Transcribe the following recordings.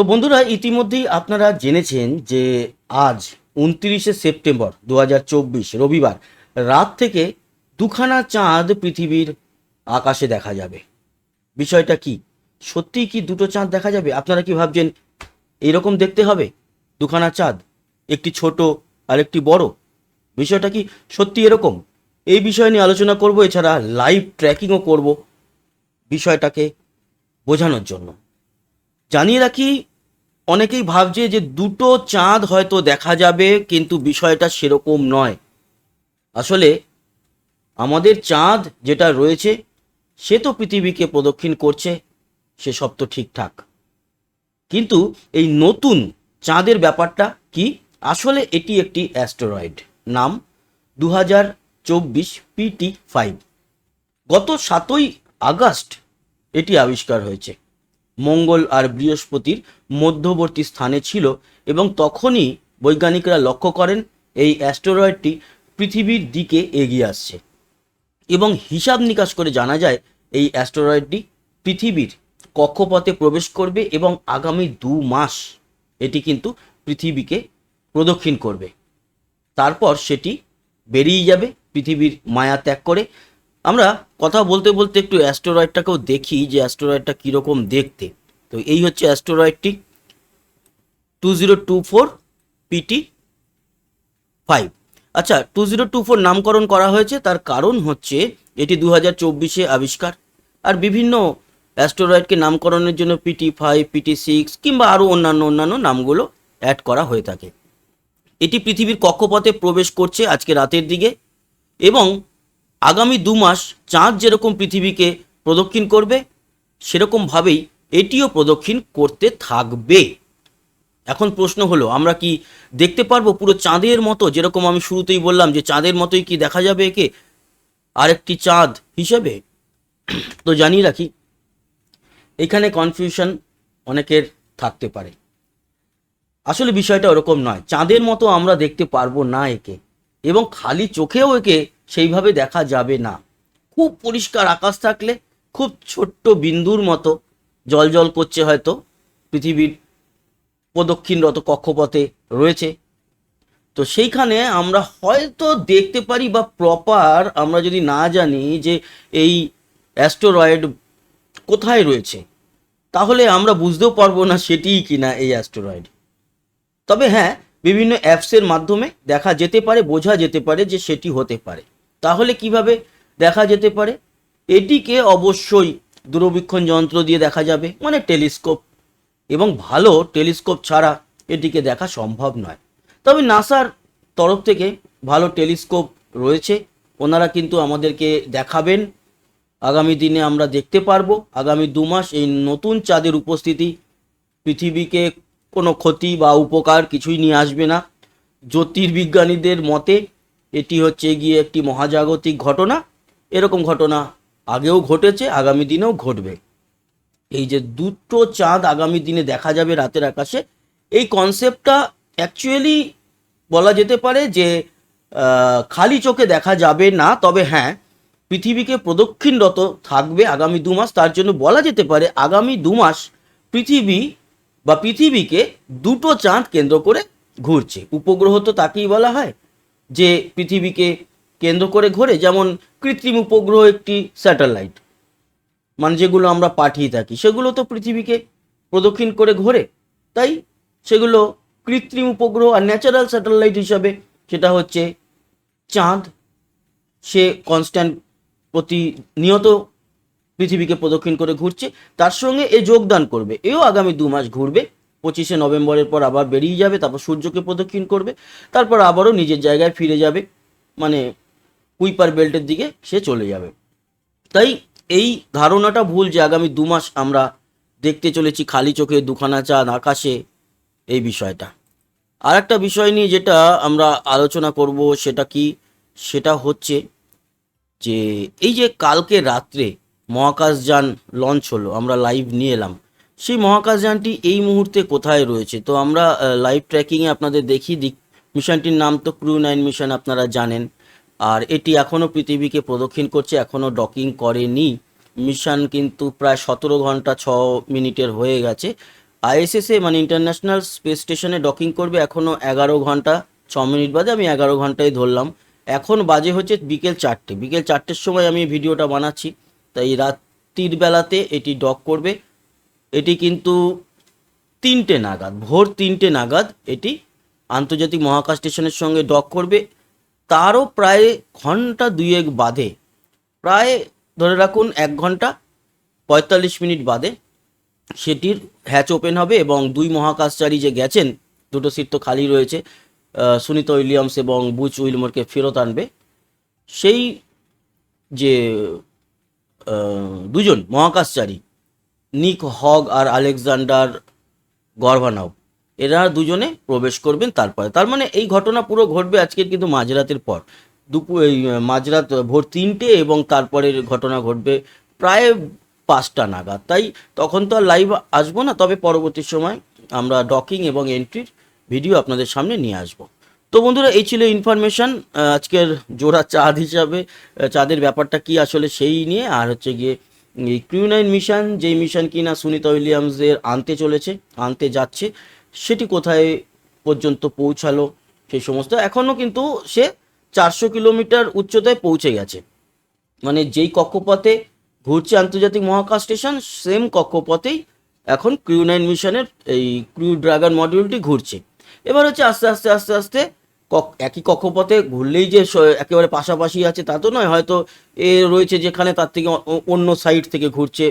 তো বন্ধুরা, ইতিমধ্যেই আপনারা জেনেছেন যে আজ উনত্রিশে সেপ্টেম্বর দু হাজার চব্বিশ, রবিবার, রাত থেকে দুখানা চাঁদ পৃথিবীর আকাশে দেখা যাবে। বিষয়টা কি? সত্যিই কি দুটো চাঁদ দেখা যাবে? আপনারা কি ভাবছেন এইরকম দেখতে হবে? দুখানা চাঁদ, একটি ছোট আর একটি বড়? বিষয়টা কি সত্যি এরকম? এই বিষয় নিয়ে আলোচনা করব, এছাড়া লাইভ ট্র্যাকিংও করব বিষয়টাকে বোঝানোর জন্য। জানিয়ে রাখি অনেকেই ভাবছে যে দুটো চাঁদ হয়তো দেখা যাবে, কিন্তু বিষয়টা সেরকম নয়। আসলে আমাদের চাঁদ যেটা রয়েছে, সে তো পৃথিবীকে প্রদক্ষিণ করছে, সে সব তো ঠিকঠাক। কিন্তু এই নতুন চাঁদের ব্যাপারটা কি? আসলে এটি একটি অ্যাস্টেরয়েড, নাম দু হাজার চব্বিশ পিটি ফাইভ। গত সাতই আগস্ট এটি আবিষ্কার হয়েছে। মঙ্গল আর বৃহস্পতির মধ্যবর্তী স্থানে ছিল এবং তখনই বৈজ্ঞানিকরা লক্ষ্য করেন এই অ্যাস্টেরয়েডটি পৃথিবীর দিকে এগিয়ে আসছে। এবং হিসাব নিকাশ করে জানা যায়, এই অ্যাস্টেরয়েডটি পৃথিবীর কক্ষপথে প্রবেশ করবে এবং আগামী দু মাস এটি কিন্তু পৃথিবীকে প্রদক্ষিণ করবে। তারপর সেটি বেরিয়ে যাবে, পৃথিবীর মায়া ত্যাগ করে আমরা কথা বলতে বলতে একটু অ্যাস্টেরয়েডটাকেও দেখি যে অ্যাস্টেরয়েডটা কীরকম দেখতে। তো এই হচ্ছে অ্যাস্টেরয়েডটি two zero two four P T five আচ্ছা টু জিরো টু ফোর নামকরণ করা হয়েছে, তার কারণ হচ্ছে এটি দু হাজার চব্বিশে আবিষ্কার। আর বিভিন্ন অ্যাস্টেরয়েডকে নামকরণের জন্য পিটি ফাইভ পিটি সিক্স কিংবা আরও অন্যান্য অন্যান্য নামগুলো অ্যাড করা হয়ে থাকে। এটি পৃথিবীর কক্ষপথে প্রবেশ করছে আজকে রাতের দিকে এবং আগামী দু মাস চাঁদ যেরকম পৃথিবীকে প্রদক্ষিণ করবে সেরকমভাবেই এটিও প্রদক্ষিণ করতে থাকবে। এখন প্রশ্ন হলো, আমরা কি দেখতে পারব পুরো চাঁদের মতো? যেরকম আমি শুরুতেই বললাম যে চাঁদের মতোই কি দেখা যাবে একে? আরেকটি চাঁদ হিসেবে? তো জানিয়ে রাখি, এখানে কনফিউশন অনেকের থাকতে পারে। আসলে বিষয়টা ওরকম নয়। চাঁদের মতো আমরা দেখতে পারব না একে, এবং খালি চোখেও একে সেইভাবে দেখা যাবে না। খুব পরিষ্কার আকাশ থাকলে, খুব ছোট্ট বিন্দুর মতো জল জল করছে হয়তো পৃথিবীর প্রদক্ষিণরত কক্ষপথে রয়েছে। তো সেইখানে আমরা হয়তো দেখতে পারি বা প্রপার আমরা যদি না জানি যে এই অ্যাস্টেরয়েড কোথায় রয়েছে, তাহলে আমরা বুঝতেও পারব না সেটিই কিনা এই অ্যাস্টেরয়েড তবে হ্যাঁ বিভিন্ন অ্যাপসের মাধ্যমে দেখা যেতে পারে, বোঝা যেতে পারে যে সেটি হতে পারে। তাহলে কীভাবে দেখা যেতে পারে? এটিকে অবশ্যই দূরবীক্ষণ যন্ত্র দিয়ে দেখা যাবে মানে টেলিস্কোপ। এবং ভালো টেলিস্কোপ ছাড়া এটিকে দেখা সম্ভব নয়। তবে নাসার তরফ থেকে ভালো টেলিস্কোপ রয়েছে। ওনারা কিন্তু আমাদেরকে দেখাবেন। আগামী দিনে আমরা দেখতে পারব। আগামী দু মাস এই নতুন চাঁদের উপস্থিতি, পৃথিবীকে কোনো ক্ষতি বা উপকার কিছুই নিয়ে আসবে না। জ্যোতির্বিজ্ঞানীদের মতে এটি হচ্ছে গিয়ে একটি মহাজাগতিক ঘটনা। এরকম ঘটনা আগেও ঘটেছে, আগামী দিনেও ঘটবে। এই যে দুটো চাঁদ আগামী দিনে দেখা যাবে রাতের আকাশে, এই কনসেপ্টটা অ্যাকচুয়ালি বলা যেতে পারে যে খালি চোখে দেখা যাবে না, তবে হ্যাঁ পৃথিবীকে প্রদক্ষিণরত থাকবে আগামী দু মাস। তার জন্য বলা যেতে পারে আগামী দু মাস পৃথিবী বা পৃথিবীকে দুটো চাঁদ কেন্দ্র করে ঘুরছে। উপগ্রহ তো তাকেই বলা হয়। যে পৃথিবীকে কেন্দ্র করে ঘোরে, যেমন কৃত্রিম উপগ্রহ একটি স্যাটেলাইট মানে যেগুলো আমরা পাঠিয়ে থাকি, সেগুলো তো পৃথিবীকে প্রদক্ষিণ করে ঘোরে। তাই সেগুলো কৃত্রিম উপগ্রহ আর ন্যাচারাল স্যাটেলাইট হিসাবে, সেটা হচ্ছে চাঁদ, সে কনস্ট্যান্ট প্রতিনিয়ত পৃথিবীকে প্রদক্ষিণ করে ঘুরছে, তার সঙ্গে এ যোগদান করবে, এও আগামী দু মাস ঘুরবে। পঁচিশে নভেম্বরের পর আবার বেরিয়ে যাবে, তারপর সূর্যকে প্রদক্ষিণ করবে, তারপর আবারও নিজের জায়গায় ফিরে যাবে মানে কুইপার বেল্টের দিকে সে চলে যাবে। তাই এই ধারণাটা ভুল যে আগামী দু মাস আমরা দেখতে চলেছি খালি চোখে, দুখানা চাঁদ, আকাশে, এই বিষয়টা। আর একটা বিষয় নিয়ে যেটা আমরা আলোচনা করব সেটা কি? সেটা হচ্ছে যে এই যে কালকে রাত্রে মহাকাশযান লঞ্চ হলো, আমরা লাইভ নিয়ে এলাম সেই মহাকাশযানটি এই মুহূর্তে কোথায় রয়েছে? তো আমরা লাইভ ট্র্যাকিংয়ে আপনাদের দেখি। দিক মিশনটির নাম তো ক্রু নাইন মিশন আপনারা জানেন। আর এটি এখনও পৃথিবীকে প্রদক্ষিণ করছে এখনও ডকিং করেনি। মিশন কিন্তু প্রায় সতেরো ঘণ্টা ছ মিনিটের হয়ে গেছে। আইএসএসএ মানে ইন্টারন্যাশনাল স্পেস স্টেশনে ডকিং করবে এখনও এগারো ঘণ্টা ছ মিনিট বাদে, আমি এগারো ঘন্টায় ধরলাম। এখন বাজে হচ্ছে বিকেল চারটে। বিকেল চারটের সময় আমি ভিডিওটা বানাচ্ছি। তাই রাত্রির বেলাতে এটি ডক করবে। এটি কিন্তু তিনটে নাগাদ, ভোর তিনটে নাগাদ এটি আন্তর্জাতিক মহাকাশ স্টেশনের সঙ্গে ডক করবে। তারও প্রায় ঘণ্টা দুয়েক বাদে, প্রায় ধরে রাখুন এক ঘণ্টা পঁয়তাল্লিশ মিনিট বাদে সেটির হ্যাচ ওপেন হবে এবং দুই মহাকাশচারী যে গেছেন, দুটো সিট তো খালি রয়েছে সুনিতা উইলিয়ামস এবং বুচ উইলমোরকে ফেরত আনবে। সেই যে দুজন মহাকাশচারী নিক হগ আর আলেকজান্ডার গর্ভানাও এরা দুজনে প্রবেশ করবেন তারপরে। তার মানে এই ঘটনা পুরো ঘটবে আজকের কিন্তু মাঝরাতের পর। দুপুর, এই মাঝরাত ভোর তিনটে এবং তারপরের ঘটনা ঘটবে প্রায় পাঁচটা নাগাদ। তাই তখন তো আর লাইভ আসব না, তবে পরবর্তী সময় আমরা ডকিং এবং এন্ট্রির ভিডিও আপনাদের সামনে নিয়ে আসব। তো বন্ধুরা, এই ছিল ইনফরমেশন আজকের জোড়া চাঁদ হিসাবে চাঁদের ব্যাপারটা কি আসলে সেই নিয়ে, আর হচ্ছে গিয়ে এই ক্রিউ নাইন মিশন, যেই মিশন কিনা সুনিতা উইলিয়ামসদের আনতে চলেছে, আনতে যাচ্ছে, সেটি কোথায় পর্যন্ত পৌঁছালো সেই সমস্ত এখনও কিন্তু সে চারশো কিলোমিটার উচ্চতায় পৌঁছে গেছে। মানে যেই কক্ষপথে ঘুরছে আন্তর্জাতিক মহাকাশ স্টেশন, সেম কক্ষপথেই এখন ক্রিউ নাইন মিশনের এই ক্রিউ ড্রাগন মডিউলটি ঘুরছে। এবার হচ্ছে আস্তে আস্তে আস্তে আস্তে একই কক্ষপথে ঘুরলেই যে একেবারে পাশাপাশি আছে তা তো নয়, হয়তো এ রয়েছে যেখানে তার থেকে অন্য সাইড থেকে ঘুরছে।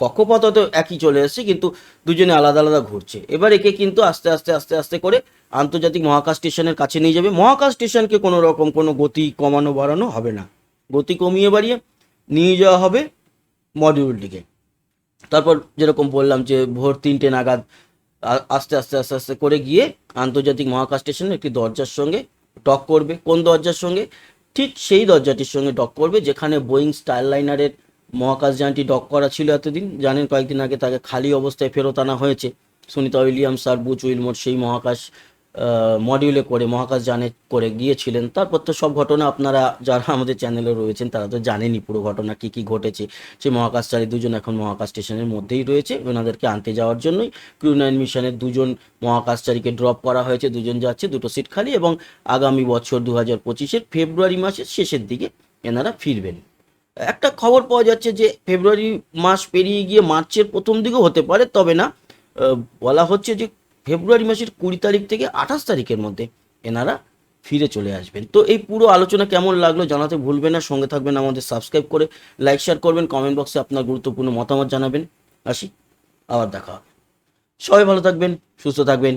কক্ষপথ তো একই চলে এসেছে, কিন্তু দুজনে আলাদা আলাদা ঘুরছে। এবার একে কিন্তু আস্তে আস্তে আস্তে আস্তে করে আন্তর্জাতিক মহাকাশ স্টেশনের কাছে নিয়ে যাবে। মহাকাশ স্টেশনকে কোনো রকম কোনো গতি কমানো, বাড়ানো হবে না। গতি কমিয়ে বাড়িয়ে নিয়ে যাওয়া হবে মডিউলটিকে তারপর যেরকম বললাম যে ভোর তিনটে নাগাদ আস্তে আস্তে আস্তে আস্তে করে গিয়ে আন্তর্জাতিক মহাকাশ স্টেশনের একটি দরজার সঙ্গে টক করবে। কোন দরজার সঙ্গে? ঠিক সেই দরজাটির সঙ্গে ডক করবে, যেখানে বোয়িং স্টারলাইনারের মহাকাশ যানটি ডক করা ছিল এতদিন। জানেন কয়েকদিন আগে তাকে খালি অবস্থায় ফেরত আনা হয়েছে। সুনিতা উইলিয়ামস আর বুচ উইলমোট সেই মহাকাশ মডিউলে করে মহাকাশ যানে করে গিয়েছিলেন। তারপর তো সব ঘটনা আপনারা যারা আমাদের চ্যানেলে রয়েছেন, তারা তো জানেনই পুরো ঘটনা, কী কী ঘটেছে। সেই মহাকাশচারী দুজন এখন মহাকাশ স্টেশনের মধ্যেই রয়েছে, ওনাদেরকে আনতে যাওয়ার জন্যই ক্রু নাইন মিশনের দুজন মহাকাশচারীকে ড্রপ করা হয়েছে, দুজন যাচ্ছে, দুটো সিট খালি এবং আগামী বছর দু হাজার পঁচিশের ফেব্রুয়ারি মাসের শেষের দিকে এনারা ফিরবেন। একটা খবর পাওয়া যাচ্ছে যে ফেব্রুয়ারি মাস পেরিয়ে গিয়ে মার্চের প্রথম দিকেও হতে পারে, তবে না বলা হচ্ছে যে ফেব্রুয়ারি মাসের কুড়ি তারিখ থেকে আঠাশ তারিখের মধ্যে এনারা ফিরে চলে আসবেন। তো এই পুরো আলোচনা কেমন লাগল জানাতে ভুলবেন না। সঙ্গে থাকবেন আমাদের সাবস্ক্রাইব করে, লাইক, শেয়ার করবেন, কমেন্ট বক্সে আপনার গুরুত্বপূর্ণ মতামত জানাবেন। আসি, আবার দেখা হবে। সবাই ভালো থাকবেন, সুস্থ থাকবেন।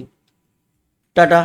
টাটা।